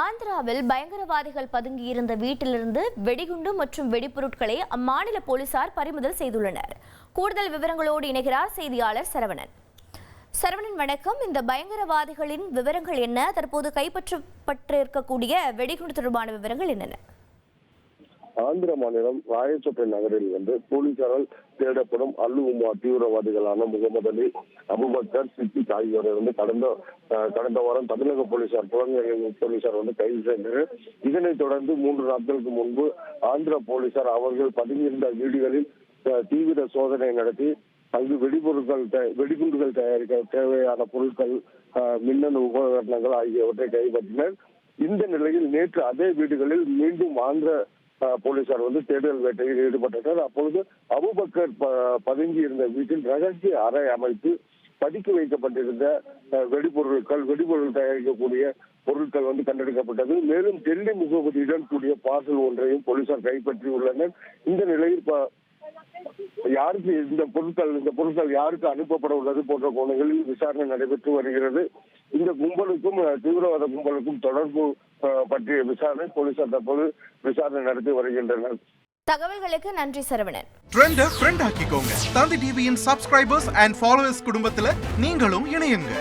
ஆந்திராவில் பயங்கரவாதிகள் பதுங்கியிருந்த வீட்டிலிருந்து வெடிகுண்டு மற்றும் வெடிப்பொருட்களை அம்மாநில போலீசார் பறிமுதல் செய்துள்ளனர். கூடுதல் விவரங்களோடு இணைகிறார் செய்தியாளர் சரவணன். சரவணன் வணக்கம். இந்த பயங்கரவாதிகளின் விவரங்கள் என்ன? தற்போது கைப்பற்றப்பட்டிருக்கக்கூடிய வெடிகுண்டு தொடர்பான விவரங்கள் என்னென்ன? ஆந்திர மாநிலம் ராயச்சோட்டை நகரில் வந்து போலீசாரால் தேடப்படும் அல்லு உமா தீவிரவாதிகளான முகமது அலி அபுபக்கர் சித்திக் ஆகியோரை வந்து கடந்த கடந்த வாரம் தமிழக போலீசார் புலன்கள் போலீசார் வந்து கைது செய்தனர். இதனைத் தொடர்ந்து மூன்று நாட்களுக்கு முன்பு ஆந்திர போலீசார் அவர்கள் பதுங்கியிருந்த வீடுகளில் தீவிர சோதனை நடத்தி அங்கு வெடிபொருட்கள் தயா- வெடிகுண்டுகள் தயாரிக்க தேவையான பொருட்கள் மின்னணு உபகரணங்கள் ஆகியவற்றை கைப்பற்றினர். இந்த நிலையில் நேற்று அதே வீடுகளில் மீண்டும் ஆந்திர போலீசார் வந்து தேடுதல் வேட்டையில் ஈடுபட்டனர். அப்பொழுது அபுபக்கர் ப- பதுங்கி இருந்த வீட்டில் ரகசிய அறை அமைத்து பதுக்கி வைக்கப்பட்டிருந்த வெடிபொருட்கள் வெடிபொருள் தயாரிக்கக்கூடிய பொருட்கள் வந்து கண்டெடுக்கப்பட்டது. மேலும் டெல்லி முகவரியுடன் கூடிய பார்சல் ஒன்றையும் போலீசார் கைப்பற்றியுள்ளனர். இந்த நிலையில் ப- யாருக்கு இந்த பொருட்கள் இந்த பொருட்கள் யாருக்கு அனுப்பப்பட உள்ளது போன்ற கோணங்களில் விசாரணை நடைபெற்று வருகிறது. இந்த கும்பலுக்கும் தீவிரவாத கும்பலுக்கும் தொடர்பு பற்றிய விசாரணை போலீசார் தற்போது விசாரணை நடத்தி வருகின்றனர். தகவல்களுக்கு நன்றி சரவணன். ட்ரெண்ட ஃப்ரெண்ட் ஆக்கிக்கோங்க. தந்தி டிவியின் சப்ஸ்கிரைபர்ஸ் அண்ட் ஃபாலோவர்ஸ் குடும்பத்துல நீங்களும் இணையுங்க.